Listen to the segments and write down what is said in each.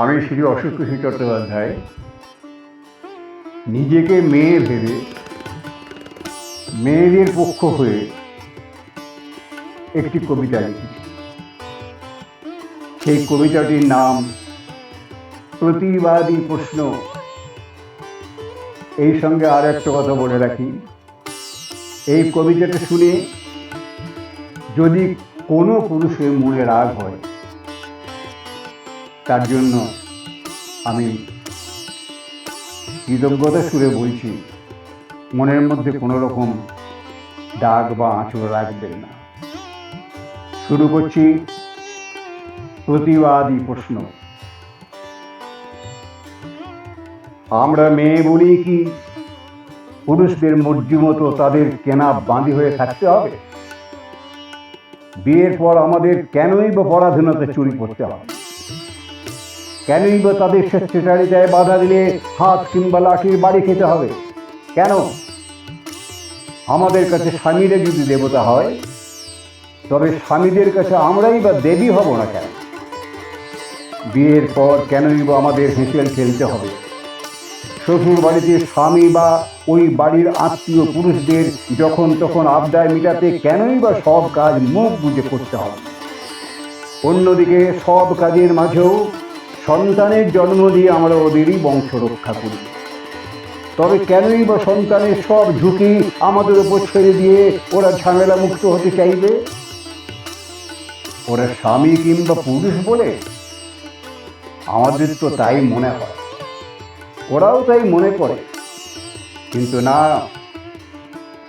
আমি শ্রী অশোক অশোকী চট্টোপাধ্যায় নিজেকে মেয়ে ভেবে মেয়েদের পক্ষ হয়ে একটি কবিতা লিখেছি সেই কবিতাটির নাম প্রতিবাদী প্রশ্ন। এই সঙ্গে আর একটা কথা বলে রাখি। এই কবিতাটা শুনে যদি কোনো পুরুষের মনে রাগ হয় তার জন্য আমি কৃতজ্ঞতা সুরে বলছি, মনের মধ্যে কোনো রকম দাগ বা আঁচড় রাখবেন না। শুরু করছি প্রতিবাদী প্রশ্ন। আমরা মেয়ে বলি কি? পুরুষদের মর্জি মতো তাদের কেনা বাঁধি হয়ে থাকতে হবে। বিয়ের পর আমাদের কেনই বা পরাধীনতা চুরি করতে হবে? কেনই বা তাদের স্বেচ্ছাচারিতায় বাধা দিলে হাত কিংবা লাঠির বাড়ি খেতে হবে? কেন? আমাদের কাছে স্বামীরা যদি দেবতা হয়, তবে স্বামীদের কাছে আমরাই বা দেবী হব না কেন? বিয়ের পর কেনই বা আমাদের হেঁচেল খেলতে হবে? শ্বশুর বাড়িতে স্বামী বা ওই বাড়ির আত্মীয় পুরুষদের যখন তখন আবদায় মিটাতে কেনই বা সব কাজ মুখ বুঝে করতে হবে? অন্যদিকে সব কাজের মাঝেও সন্তানের জন্ম দিয়ে আমরা ওদেরই বংশ রক্ষা করি। তবে কেনই বা সন্তানের সব ঝুঁকি আমাদের উপর ছেড়ে দিয়ে ওরা ঝামেলা মুক্ত হতে চাইবে? ওরা স্বামী কিংবা পুরুষ বলে? আমাদের তো তাই মনে হয়। ওরাও তাই মনে করে। কিন্তু না,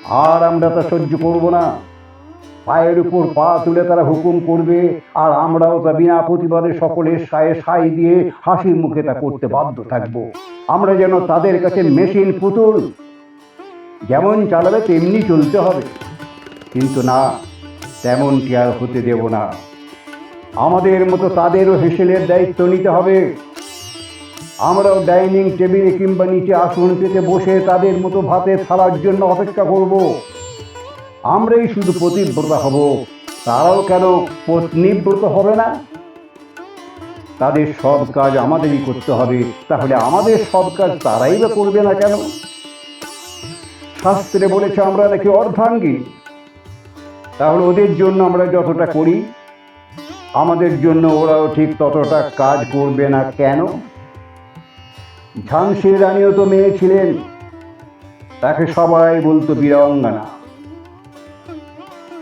আর আমরা তা সহ্য করব না। পায়ের উপর পা তুলে তারা হুকুম করবে, আর আমরাও তা বিনা প্রতিবাদে সকলের সায়ে সাই দিয়ে হাসির মুখে তা করতে বাধ্য থাকব। আমরা যেন তাদের কাছে মেশিন, পুতুল যেমন চালাবে, তেমনি চলতে হবে। কিন্তু না, তেমনটি আর হতে দেব না। আমাদের মতো তাদেরও হেসেলের দায়িত্ব নিতে হবে। আমরাও ডাইনিং টেবিলে কিংবা নিচে আসন পেতে বসে তাদের মতো ভাতের থালার জন্য অপেক্ষা করব। আমরাই শুধু প্রতিব্রতা হব, তারাও কেন পত্নীব্রত হবে না? তাদের সব কাজ আমাদেরই করতে হবে, তাহলে আমাদের সব কাজ তারাই বা করবে না কেন? শাস্ত্রে বলেছে আমরা নাকি অর্ধাঙ্গী। তাহলে ওদের জন্য আমরা যতটা করি, আমাদের জন্য ওরাও ঠিক ততটা কাজ করবে না কেন? ঝানসির রানীও তো মেয়ে ছিলেন, তাকে সবাই বলতো বীরাঙ্গনা।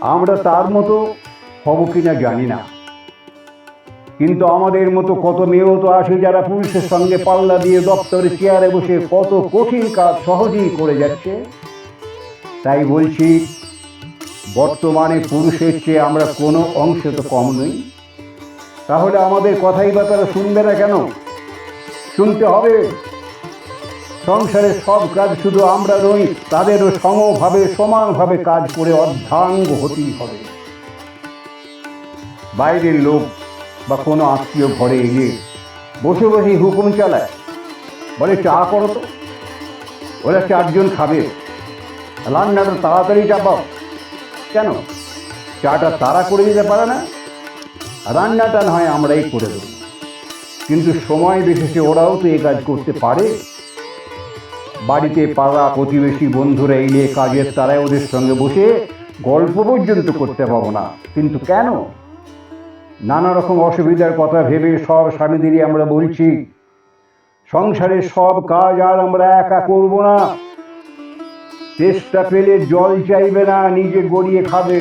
আমরা তার মতো হব কিনা জানি না। কিন্তু আমাদের মতো কত মেয়েও তো আসে যারা পুরুষের সঙ্গে পাল্লা দিয়ে দপ্তরে চেয়ারে বসে কত কঠিন কাজ সহজেই করে যাচ্ছে? তাই বলছি, বর্তমানে পুরুষের চেয়ে আমরা কোনো অংশে তো কম নই। তাহলে আমাদের কথাই বা তারা শুনবে না কেন? শুনতে হবে। সংসারের সব কাজ শুধু আমরা নই, তাদেরও সমভাবে, সমানভাবে কাজ করে অর্ধাঙ্গ হতেই হবে। বাইরের লোক বা কোনো আত্মীয় ঘরে এলে বসে বসে হুকুম চালায়। বলে, চা করো তো। ওরা চারজন খাবে। রান্নাটা তাড়াতাড়ি চাপাও। কেন? চাটা তারা করে দিতে পারে না। রান্নাটা না হয় আমরাই করে দেবো। কিন্তু সময় বিশেষে ওরাও তো এই কাজ করতে পারে। বাড়িতে পাড়া প্রতিবেশী বন্ধুরা এলে কাজের তারাই ওদের সঙ্গে বসে গল্প পর্যন্ত করতে পাবো না। কিন্তু কেন? নানা রকম অসুবিধার কথা ভেবে সব স্বামীদেরই আমরা বলছি, সংসারের সব কাজ আর আমরা একা করব না। চেষ্টা পেলে জল চাইবে না, নিজে গড়িয়ে খাবে।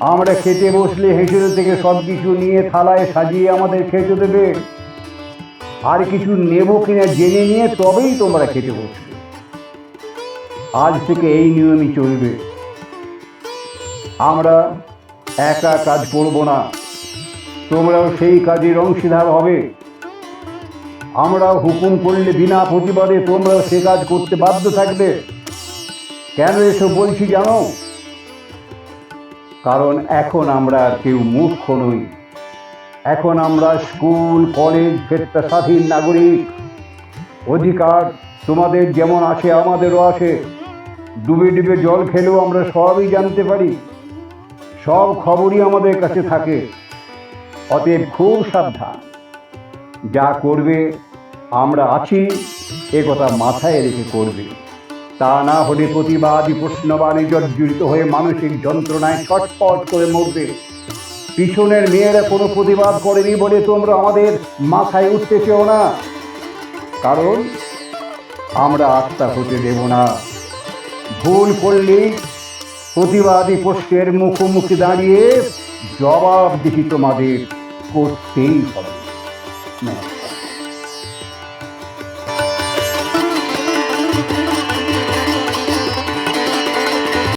আমরা খেতে বসলে হেসেল থেকে সব কিছু নিয়ে থালায় সাজিয়ে আমাদের খেতে দেবে। আর কিছু নেব কিনা জেনে নিয়ে তবেই তোমরা খেতে বসবে। আজ থেকে এই নিয়মই চলবে। আমরা একা কাজ করব না। তোমরাও সেই কাজের অংশীদার হবে। আমরা হুকুম করলে বিনা প্রতিবাদে তোমরাও সে কাজ করতে বাধ্য থাকবে। কেন এসব বলছি জানো? কারণ এখন আমরা কেউ মূর্খ নই। এখন আমরা স্কুল, কলেজ ক্ষেত্রে স্বাধীন নাগরিক অধিকার তোমাদের যেমন আছে আমাদেরও আছে ডুবে ডুবে জল খেলেও আমরা সবই জানতে পারি। সব খবরই আমাদের কাছে থাকে। অতএব খুব সাবধান। যা করবে, আমরা আছি, এ কথা মাথায় রেখে করবে। তা না হলে প্রতিবাদী প্রশ্নবাণী জর্জরিত হয়ে মানসিক যন্ত্রণায় ছটফট করে মরবে। পিছনের মেয়েরা কোনো প্রতিবাদ করেনি বলে তোমরা আমাদের মাথায় উঠতে চেও না। কারণ আমরা আত্মা হতে দেব না। ভুল করলেই প্রতিবাদী পোস্টের মুখোমুখি দাঁড়িয়ে জবাব দিহি তোমাদের, করতেই হবে।